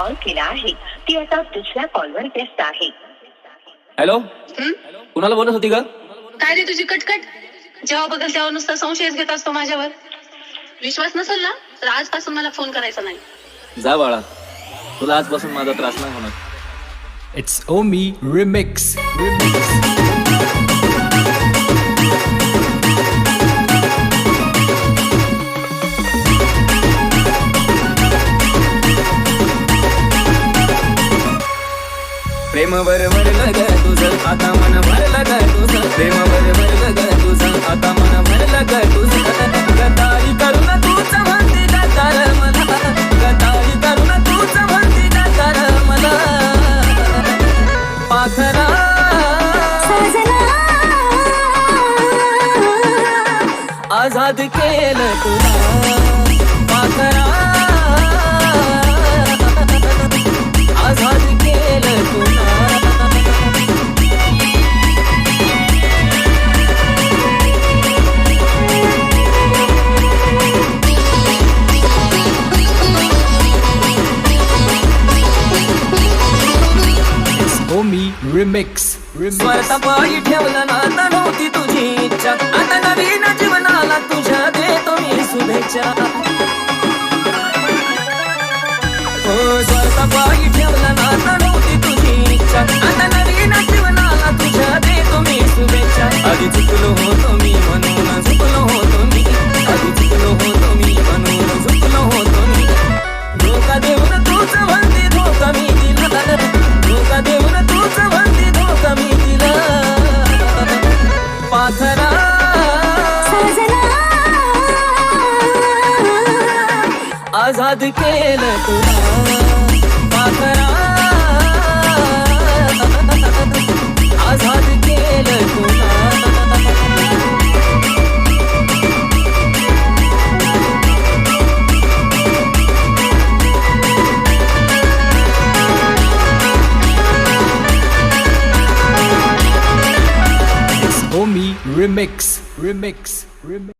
Call केला आहे ती आता दुसऱ्या कॉलवर व्यस्त आहे हॅलो? कुणाला बोलत होती का काय रे तुझी कटकट? जेव्हा बघल तेव्हा नुसता संशयच घेत असतो माझ्यावर. विश्वास नसेल ना? तर आजपासून मला फोन करायचा नाही. जा बाळा. तुला आजपासून माझा त्रास नाही होणार. It's Omi Remix. Remix. प्रेम भरलं ग तुझं आता मन भरलं ग तुझं. प्रेम भरलं ग तुझं आता मन भरलं ग तुझं. गदारी करून तूच म्हणती गदार मला. गदारी करून तूच म्हणती गदार मला. पाखरा. आझाद केलं तुला. पाखरा. होमी रिमिक्स Remix. Remix. स्वतः पायी ठेवलं ना आता नव्हती तुझी इच्छा आता नवीन जीवनाला तुझ्या देतो मी शुभेच्छा आझाद केलं तुला पाखरा आझाद केलं तुला It's Omi Remix. Remix. Remix.